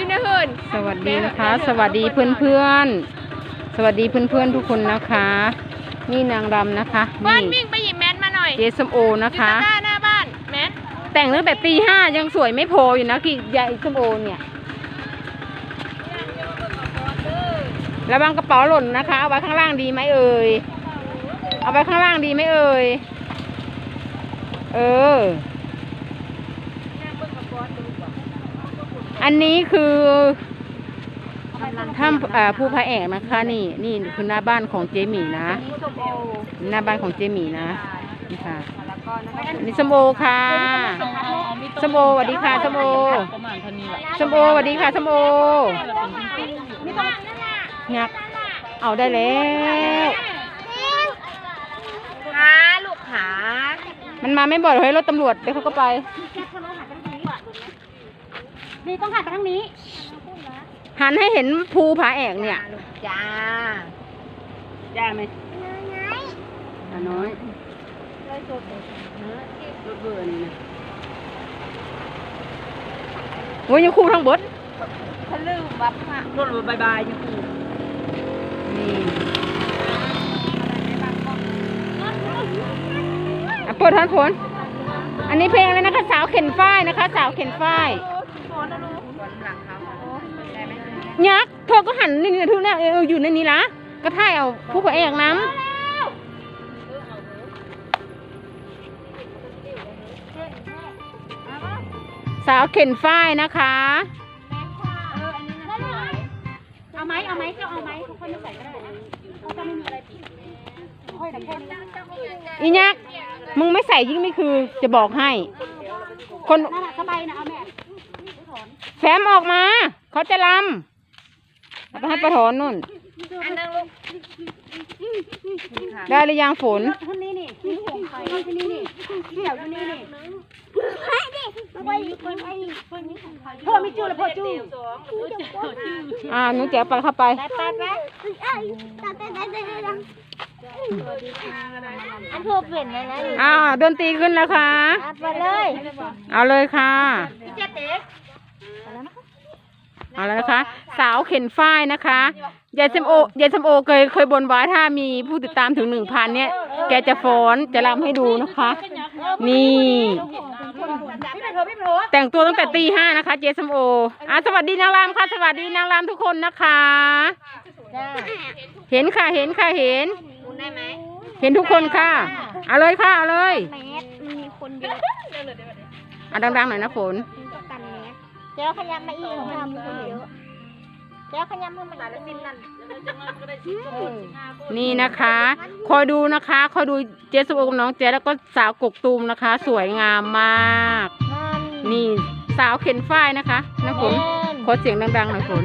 อยู่ในหื่นสวัสดีนะคะ สวัสดีเพื่อนเพื่อนๆสวัสดีเพื่อนเพื่อนๆทุกคนนะคะ นี่นางรำนะคะบ้านนี่วิ่งไปหยิบแมสมาหน่อยเจสมโออยู่นะคะตะกร้าหน้าบ้านแมสแต่งตั้งแต่ตีห้ายังสวยไม่พออยู่นะกี่ยายสมโอเนี่ยระวังกระเป๋าหล่นนะคะเอาไว้ข้างล่างดีไหมเอ่ยเอาไว้ข้างล่างดีไหมเอ่ยเออ อันนี้คือถ้ำอ่าภูพระแอกนะคะ นี่นี่คือหน้าบ้านของเจหมี่นะหน้าบ้านของเจหมี่นะนี่ค่ะนี่สมโอค่ะสมโอสวัสดีค่ะสมโอสมโอสวัสดีค่ะสมโองักเอาได้แล้วขาลูกขามันมาไม่บ่อยเฮ้ยรถตำรวจเดี๋ยวเขาก็ไป นี่ต้องหันไปทางนี้หันให้เห็นภูผาแอกเนี่ยลูกจ้าย่าไหมอะน้อยรถเบอร์นี่นะโอ้ยยังคู่ทั้งบดทะลึ่งวับค่ะรถบายบายยังคู่นี่อะเปิดทันผลอันนี้เพลงอะไรนะคะ สาวเข็นฝ้ายนะคะ สาวเข็นฝ้าย ยักษ์เธอก็หันนี่นี่ทุกเนี่ยเอออยู่ในนี้ละก็ถ่ายเอาผู้พระเอกน้ำสาวเข็นฝ้ายนะคะเอาไหมเอาไหมก็เอาไหมทุกคนไม่ใส่ก็ได้นะเขาจะไม่มีอะไรผิดค่อยแต่แค่นี้อียักษ์มึงไม่ใส่ยิ่งไม่คือจะบอกให้ คนนั่นแหละสบายนะเอาแม่แฟมออกมา เขาจะลำเอา ไปให้ประถอนนู่น อันนึงลูกได้หรือยังฝน คนนี้นี่นี่ของใครที่นี่นี่เดี๋ยวที่นี่นี่ไปคนไอ้คนนี้ของใครพ่อไม่จู้แล้วพ่อจู้อ่าหนูแจ๋วไปเข้าไป ไปไปไปอันทั่วเปลี่ยนเลยนะอ้าวดนตรีขึ้นแล้วค่ะ ไปเลย เอาเลยค่ะพี่เจ๊เต๊ก เอาแล้วนะคะ สาวเข็นฝ้ายนะคะยายสมโอยายสมโอเคยเคยบนไว้ถ้ามีผู้ติดตามถึงหนึ่งพันเนี่ย แกจะฟ้อนจะรำให้ดูนะคะ นี่พี่เป็นเธอพี่เป็นเธอแต่งตัวตั้งแต่ตีห้านะคะเจสมโออะสวัสดีนางรำค่ะ สวัสดีนางรำทุกคนนะคะจ้าเห็นค่ะเห็นค่ะเห็นคุณได้ไหมเห็นทุกคนค่ะ เอาเลยค่ะ เอาเลยแมสมีคนเยอะอะดังๆหน่อยนะฝนต้องกันแม สเจ้าขยำมาอีกของเรามีคนเยอะเจ้าขยำมือมันหลายสิบนั่นนี่นะคะ คอยดูนะคะ คอยดูเจสมโอกับน้องเจแล้วก็สาวกกตูมนะคะ สวยงามมาก นี่สาวเข็นฝ้ายนะคะนะฝนขอเสียงดังๆหน่อยฝน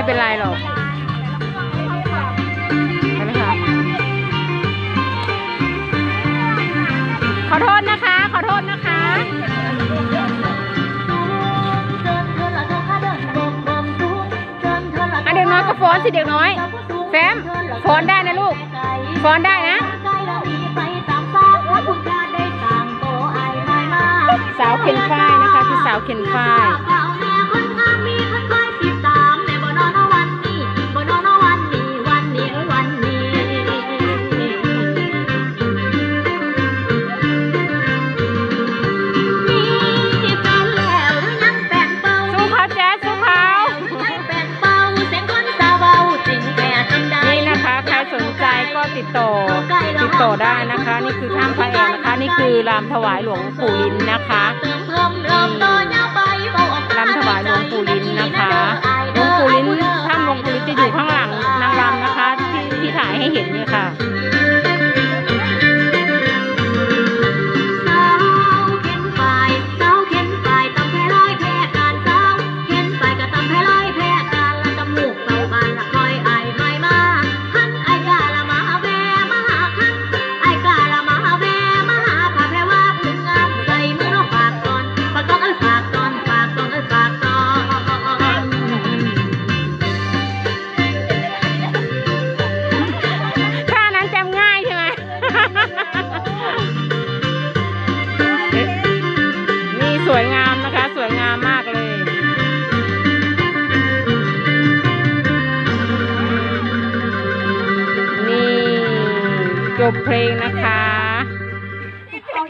ไม่เป็นไรหรอกไปเลยค่ะขอโทษนะคะ ขอโทษนะคะอะเด็กน้อยก็ฟ้อนสิเด็กน้อย แฟมฟ้อนได้นะลูกฟ้อนได้นะ สาวเข็นฝ้ายนะคะคือสาวเข็นฝ้าย ติดต่อติดต่อได้นะคะ นี่คือถ้ำพระแอกนะคะ นี่คือรามถวายหลวงปู่ลินนะคะ